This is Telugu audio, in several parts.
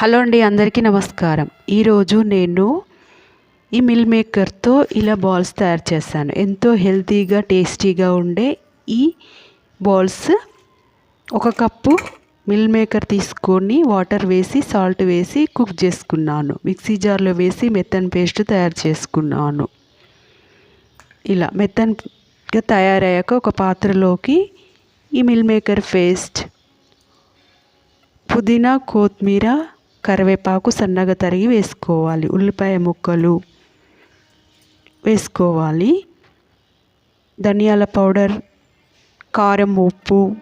హలో అండి అందరికీ నమస్కారం. ఈరోజు నేను ఈ మిల్ మేకర్తో ఇలా బాల్స్ తయారు చేశాను. ఎంతో హెల్తీగా టేస్టీగా ఉండే ఈ బాల్స్ ఒక కప్పు మిల్ మేకర్ తీసుకొని వాటర్ వేసి సాల్ట్ వేసి కుక్ చేసుకున్నాను. మిక్సీ జార్లో వేసి మెత్తన్ పేస్ట్ తయారు చేసుకున్నాను. ఇలా మెత్తన్గా తయారయ్యాక ఒక పాత్రలోకి ఈ మిల్ మేకర్ పేస్ట్ పుదీనా కొత్తిమీర కరివేపాకు సన్నగా తరిగి వేసుకోవాలి. ఉల్లిపాయ ముక్కలు వేసుకోవాలి. ధనియాల పౌడర్ కారం ఉప్పు.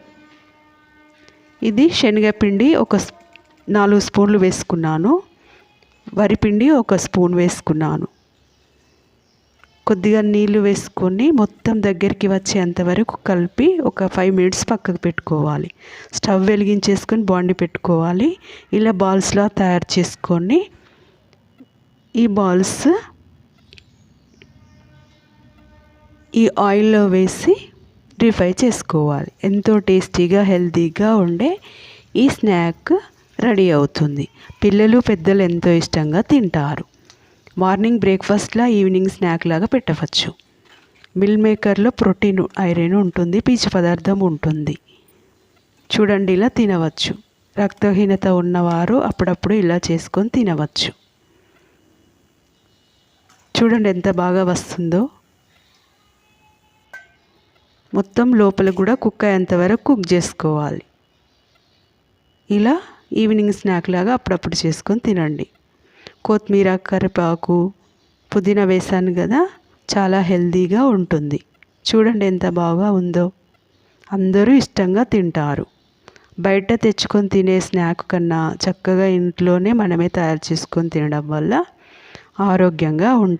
ఇది శనగపిండి ఒక నాలుగు స్పూన్లు వేసుకున్నాను. వరిపిండి ఒక స్పూన్ వేసుకున్నాను. కొద్దిగా నీళ్ళు వేసుకొని మొత్తం దగ్గరికి వచ్చేంత వరకు కలిపి ఒక ఫైవ్ మినిట్స్ పక్కకు పెట్టుకోవాలి. స్టవ్ వెలిగించేసుకొని బాండి పెట్టుకోవాలి. ఇలా బాల్స్లా తయారు చేసుకొని ఈ బాల్స్ ఈ ఆయిల్లో వేసి రిఫై చేసుకోవాలి. ఎంతో టేస్టీగా హెల్తీగా ఉండే ఈ స్నాక్ రెడీ అవుతుంది. పిల్లలు పెద్దలు ఎంతో ఇష్టంగా తింటారు. మార్నింగ్ బ్రేక్ఫాస్ట్లా ఈవినింగ్ స్నాక్ లాగా పెట్టవచ్చు. మిల్ మేకర్లో ప్రోటీన్ ఐరన్ ఉంటుంది పీచు పదార్థం ఉంటుంది. చూడండి ఇలా తినవచ్చు. రక్తహీనత ఉన్నవారు అప్పుడప్పుడు ఇలా చేసుకొని తినవచ్చు. చూడండి ఎంత బాగా వస్తుందో. మొత్తం లోపల కూడా కుక్ అయ్యేంత వరకు కుక్ చేసుకోవాలి. ఇలా ఈవినింగ్ స్నాక్ లాగా అప్పుడప్పుడు చేసుకొని తినండి. కొత్తిమీర కరివేపాకు పుదీనా వేసాను కదా చాలా హెల్తీగా ఉంటుంది. చూడండి ఎంత బాగా ఉందో. అందరూ ఇష్టంగా తింటారు. బయట తెచ్చుకొని తినే స్నాక్ కన్నా చక్కగా ఇంట్లోనే మనమే తయారు చేసుకొని తినడం వల్ల ఆరోగ్యంగా ఉంటాం.